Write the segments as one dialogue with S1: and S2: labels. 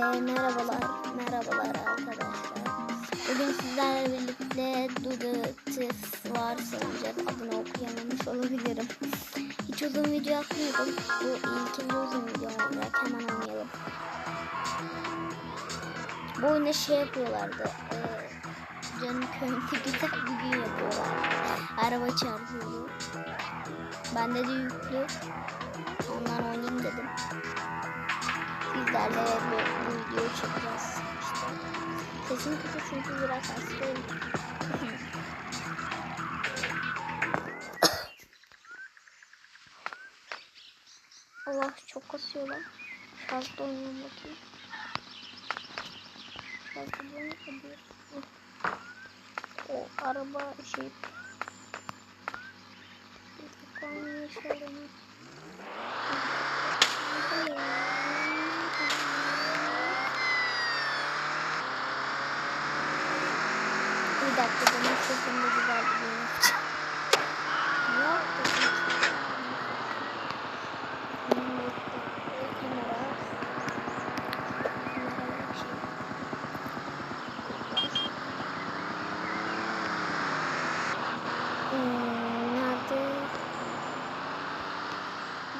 S1: merhabalar, merhabalar arkadaşlar. Bugün sizlerle birlikte Dudu Tıs var sanacak adını okuyamamış olabilirim. Hiç uzun video atmıyordum. Bu ilkinci uzun video olacak. Hemen oynayalım. Bu oyunda şey yapıyorlardı. Ee, canım köyünde güzel bir gün yapıyorlar. Araba çarpıyordu. Bende de yüklü. Ondan oynayayım dedim sizlerle bu videoyu çekeceğiz işte. Sesim kötü çünkü biraz hastayım. Allah çok kasıyorlar. Şarjda oynayalım bakayım. Şarjda oynayalım. O araba şey. Bir dakika, şöyle. Bir dakika benim sesimde güzel bir oyun yapacağım. Ne yaptım? Hmm, bekle. Kamera. Nerede?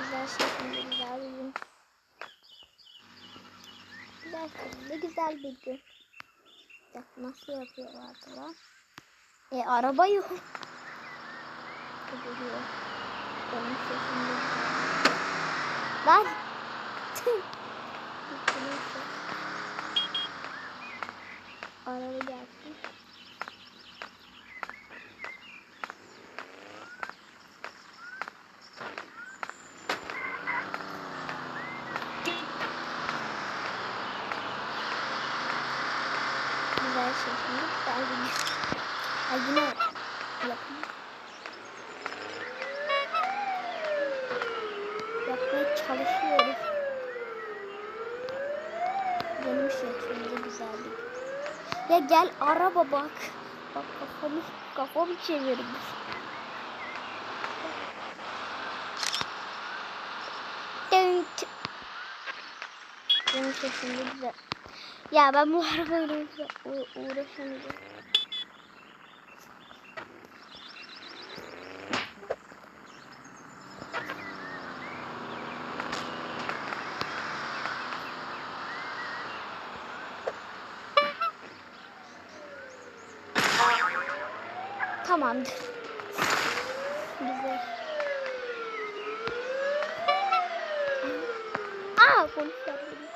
S1: Güzel bir gün. Şekilde güzel bir gün. Nasıl yapıyorlardı lan? E araba yok. Lan. Neyse. araba gelsin. Güzel şekilde güzel bir gün. Ay yine yapın. Yapmaya çalışıyoruz. Benim şeklimde güzel bir gün. Ya gel araba bak. Bak kafamı, kafamı çevirmiş. Dönk. Benim şeklimde güzel. Ya ben bu arabayla uğra- uğraşamayacağım. Tamamdır. Güzel. Aa polisler geliyor.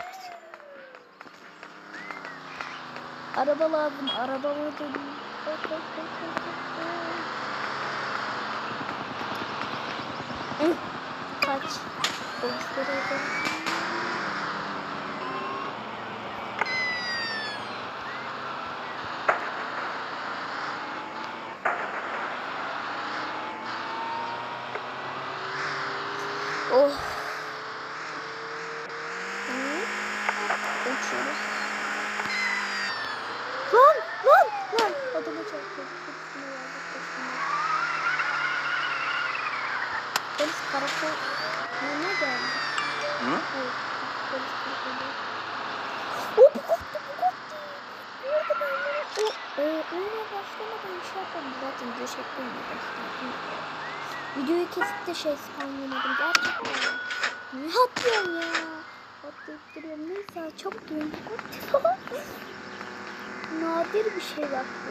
S1: Araba lazım. Araba mı dedim. Koş, koş, koş, koş, koş, koş. Hı, Kaç. Polisler orada. Oh. Hı. Uçuyoruz. Lan lan lan. Adamı başına. Polis karakol. Ne geldi?
S2: Hı?
S1: Hayır. Polis karakolu. Hop koptu bu koptu. Orada ben o e, oyuna başlamadan şey yapmadım. Zaten video çekmeye başladım. Videoyu kesip de şey spamlamadım. Gerçekten. Ne atlıyorum ya? Duruyorum. Neyse çabuk diyorum. Nadir bir şey bak bu.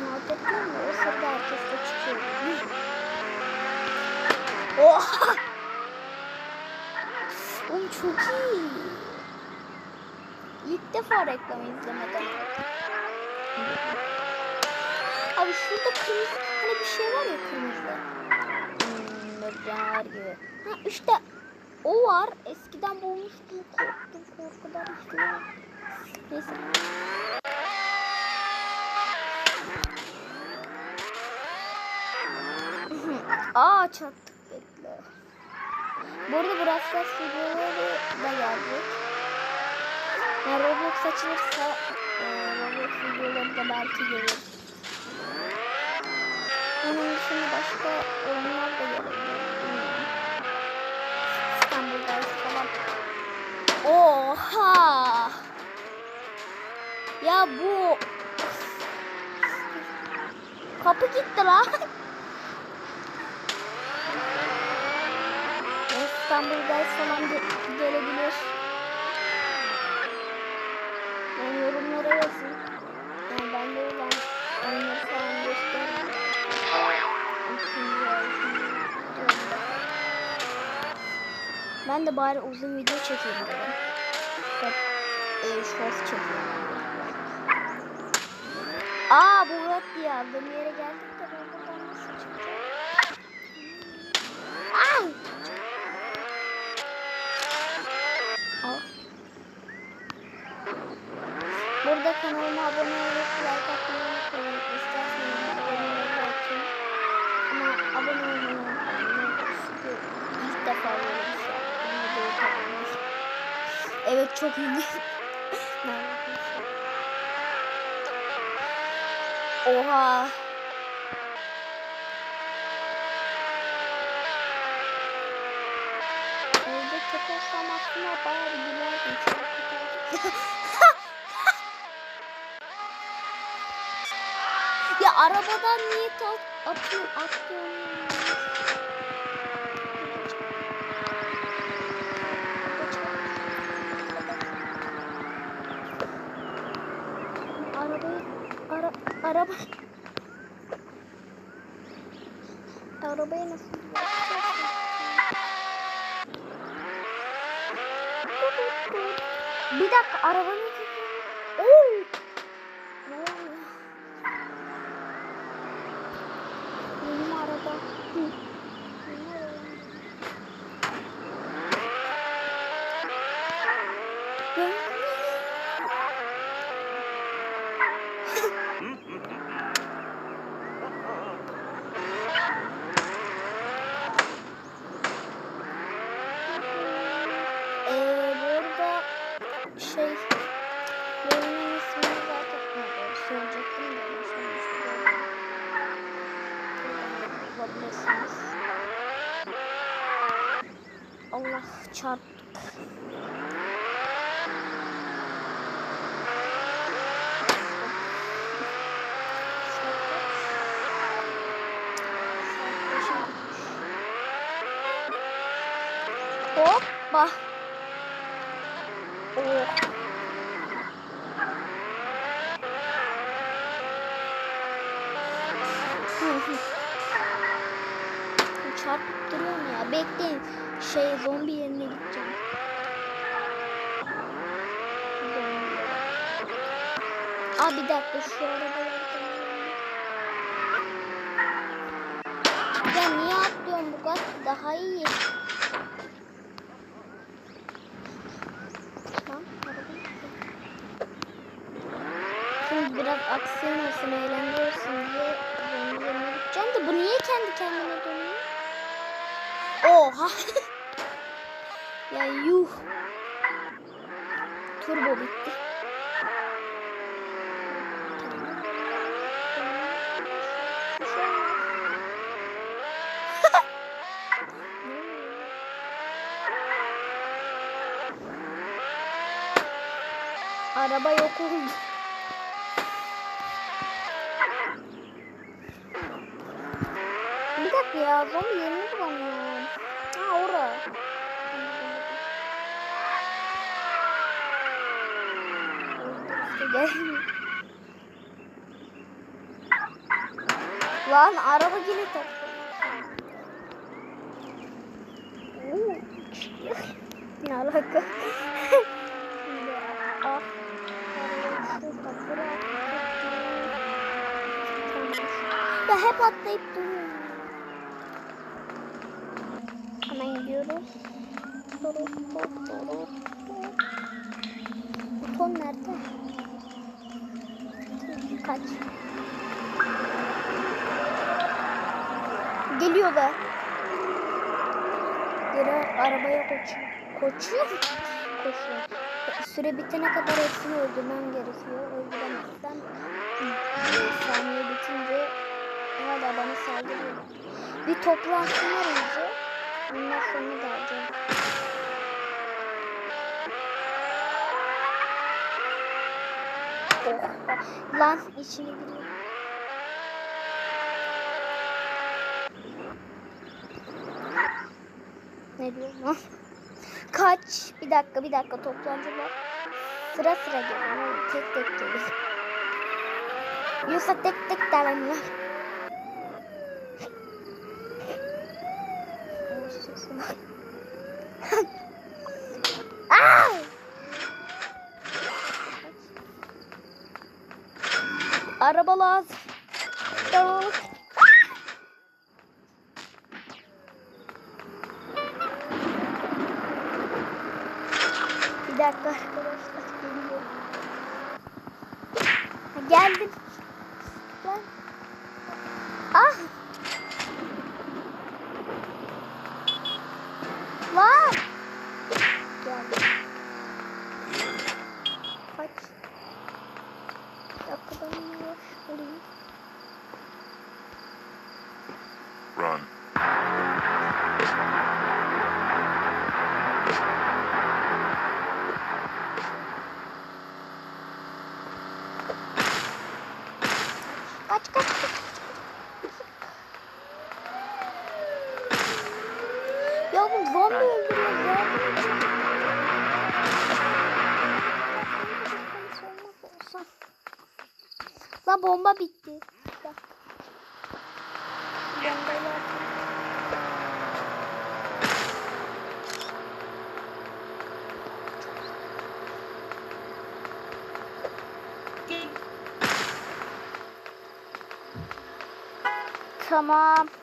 S1: Nadir değil mi? O sırada herkes de çıkıyor. Oha! Oğlum çok iyi. İlk defa reklamı izlemeden aldım. Abi şurada kırmızı hani bir şey var ya kırmızı. Hmm, gibi. Ha işte o var. Eskiden bulmuştum. Korktum korkudan işte. Neyse. Aa çattık bekle. Bu arada Brawl Stars videoları da gelecek. Yani Roblox açılırsa e, Roblox videoları da belki gelir. Onun dışında başka oyunlar da gelebilir. Oha. Ya bu kapı gitti lan. İstanbul'da falan gelebilir. De bari uzun video çekeyim dedim. Hep e, short çekiyorum. Aa bu web diye aldığım yere geldik de ben buradan nasıl çıkacağım? Ay! Aa. Burada kanalıma abone olup like atmayı unutmayın. İsterseniz abone olun. Ama abone olmayı unutmayın. Çünkü ilk defa böyle bir şey yaptım. Videoyu tanımış. Evet çok ünlü. Oha. Evde tek olsam aslında bayağı bir gülerdim. Ya arabadan niye at atıyor atlıyorum? Arabayı ara araba arabayı nasıl Bir dakika arabanın Oy! Ne oluyor? Benim araba. Hı. Benim arabam. Ee, burada şey bölümün ismini zaten ha, söyleyecektim de unutmuşum. Bulabilirsiniz. Allah çarptık. Hoppa. Oh. Çarpıp duruyorum ya. Bekleyin. Şey zombi yerine gideceğim. Aa bir dakika şu arabalardan. Ya niye atlıyorum bu kadar? Daha iyi. Tamam, araba. Şimdi biraz aksiyon olsun, eğlence olsun diye yerine gideceğim de bu niye kendi kendine dönüyor? Oha! ya yuh! Turbo bitti. Araba yok oldu. Bir dakika ya zombi yerini bulamıyorum. Ha ora. Lan araba. Oo, Ne alaka? Ah. Ya hep atlayıp duruyorum. Hemen gidiyoruz. Buton nerede? Kaç. Geliyor be. Geri arabaya koşuyor. Koşuyor? Koşuyor. Süre bitene kadar hepsini öldürmem gerekiyor. Öldüremezsem saniye bitince hala bana saldırıyor. Bir toplansınlar önce. Ondan sonra da alacağım. Oh. Lan içine giriyor. Ne diyor lan? Kaç. Bir dakika bir dakika toplantılar. Sıra sıra gelin. Tek tek gelin. Yoksa tek tek dalanıyor. Aa! Araba lazım. Tamam.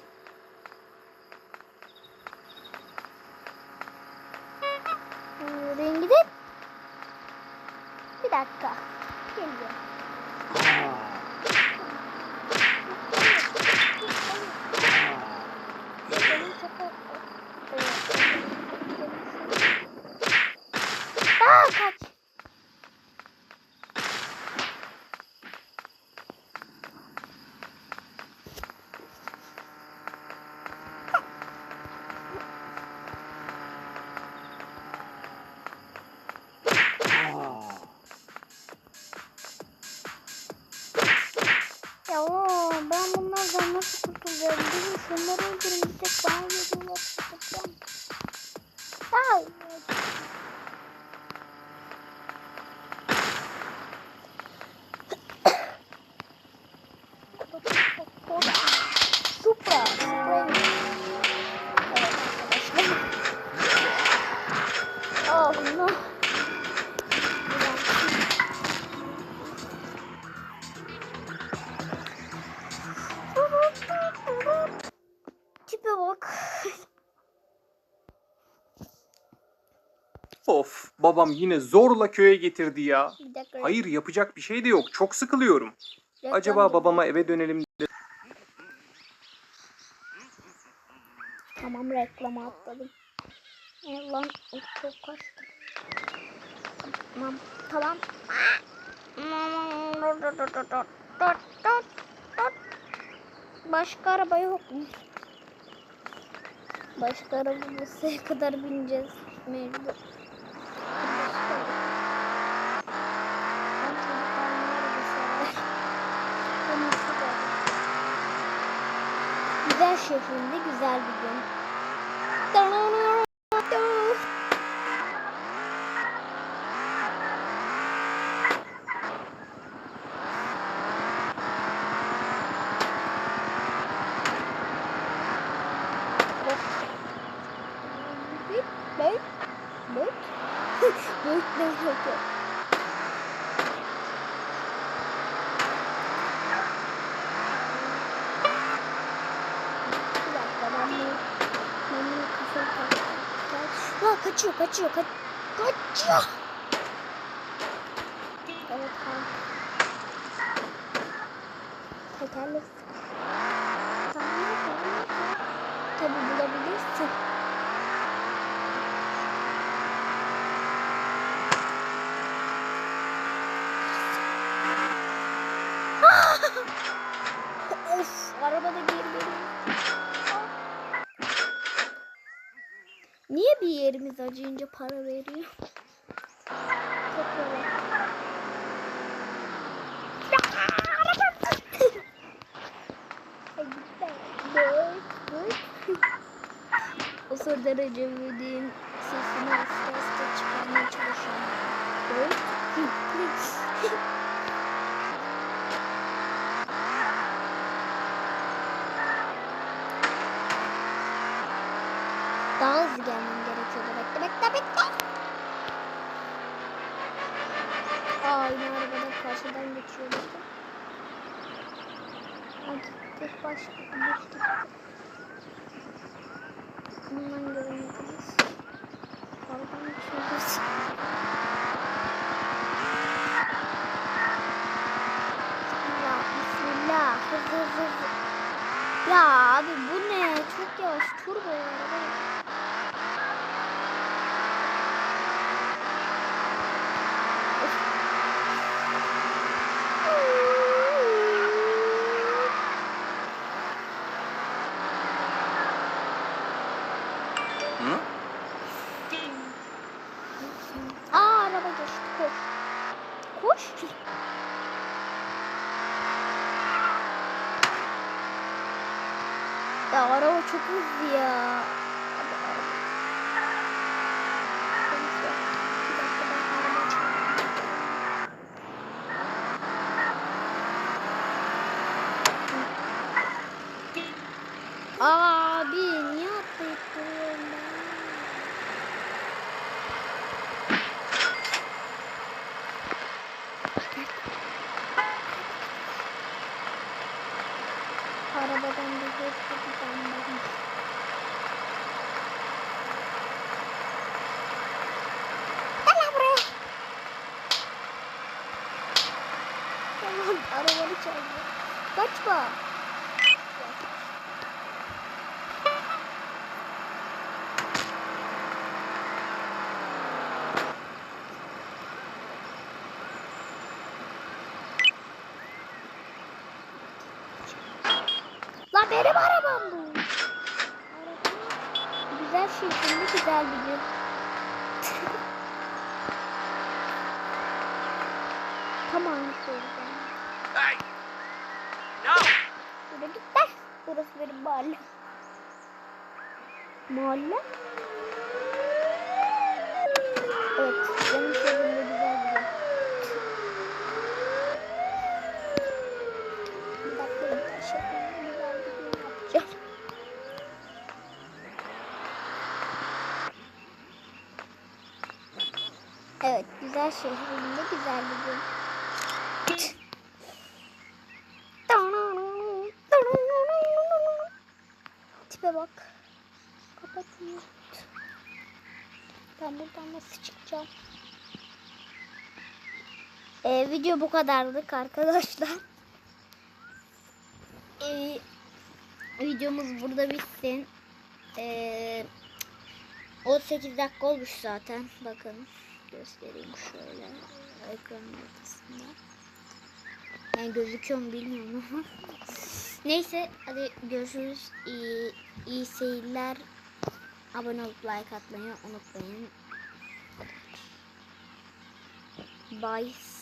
S3: Babam yine zorla köye getirdi ya. Hayır yapacak bir şey de yok. Çok sıkılıyorum. Acaba babama eve dönelim de-
S1: Tamam reklama atladım. E, lan çok kaçtı. Tamam. Tamam. Başka araba yok mu? Başka araba bulsaya kadar bineceğiz mecbur. Başka yok. Ben çocuk almayı da sever. Olması da. Şehrinde güzel bir gün. Büyük, büyük, büyük. Büyük ne yok. Bir dakika ben bunu, ben bunu kafaya takacağım. Aa, kaçıyor, kaçıyor, kaç, kaçıyor. Evet, tamam. Tekerlek. Tabii bulabilirsin. of, arabada geri geliyor. bir yerimiz acıyınca para veriyor. o sırada Recep İvedik'in sesini hasta hasta çıkarmaya çalışıyorum. Bundan hızlı hızlı. Ya abi bu ne? Çok yavaş. Turbo ya. araba.
S2: Hı?
S1: Aa araba geçti. Koş. Koş. Ya araba çok hızlı ya. Hadi araba. Neyse, bir dakika ben araba çekeyim. Abi niye atlayıp duruyorum ben? Arabadan bir hızlı bir tane bakmış. Gel lan buraya. Tamam arabanı çaldı. Kaçma. Benim arabam bu. Arabam. Güzel şey güzel bir gün. tamam söyleyeceğim.
S3: Hey! No!
S1: Şuraya git lan. Burası benim mahalle. Mahalle? Evet, benim sözümde güzel bir gün. Bir dakika, bir. Şeklinde güzel bir gün yapacağım. Evet, güzel şehrinde güzel bir gün. Tipe bak. Ben buradan nasıl çıkacağım? Ee, video bu kadarlık arkadaşlar. Ee, videomuz burada bitsin. Ee, 18 dakika olmuş zaten. Bakın göstereyim şöyle ekranın ortasında. Yani gözüküyor mu bilmiyorum ama. Neyse hadi görüşürüz. İyi, iyi seyirler. Abone olup like atmayı unutmayın. Bye.